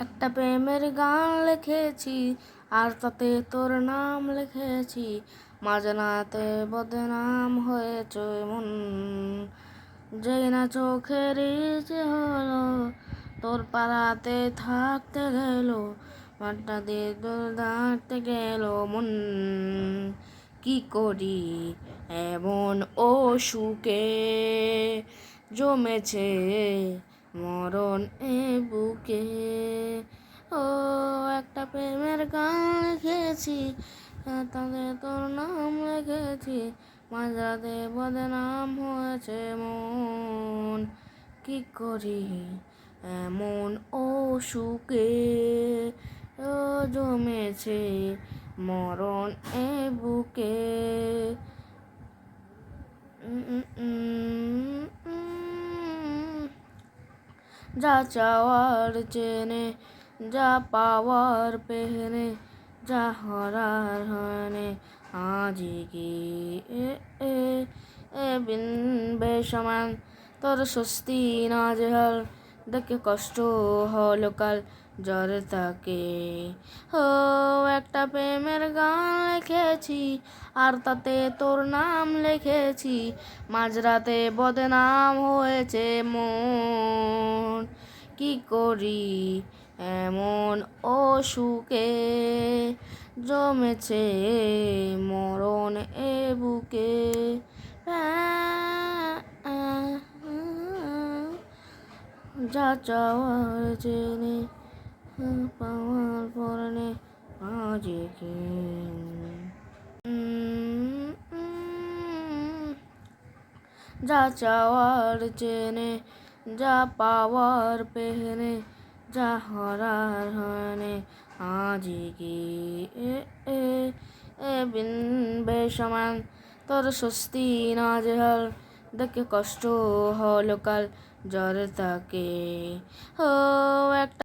একটা প্রেমের গান লিখেছি, আর তাতে তোর নাম লিখেছি। মাঝনাতে বদনাম হয়েছে মন। যেই না চোখের ইচ্ছে হলো, তোর পাড়াতে থাকতে গেল, মাঠটা দিয়ে তোর দাঁড়তে গেল মন। কি করি এমন অসুখে জমেছে মরণ এ বুকে। ও, একটা প্রেমের গান লিখেছি, তাতে তোর নাম লিখেছি। মাঝরাতে বদনাম হয়েছে মন। কি করি এমন অসুখে? ও, জমেছে মরণ এ বুকে। যা চাওয়ার চেনে, যা পাওয়ার পেহনে যা হরার হনে, আজি কি এ এ বিন বেসমান তোর স্বস্তি না জেহাল দেখে কষ্ট হল কাল, জ্বর তাকে। ও একটা প্রেমের গান লিখেছি, আর তাতে তোর নাম লিখেছি। মাঝরাতে বদনাম হয়েছে মন। কি করি এমন অসুখে? জমেছে মরণ এ বুকে। যা চাওয়ার জেনে, পাওয়ার পরনে যা চাওয়ার চেনে যা পাওয়ার পেহনে যা হরার হনে আজকে এ এ বিন তোর স্বস্তি না জেহাল দেখে কষ্ট হলো কাল জ্বর তাকে ও একটা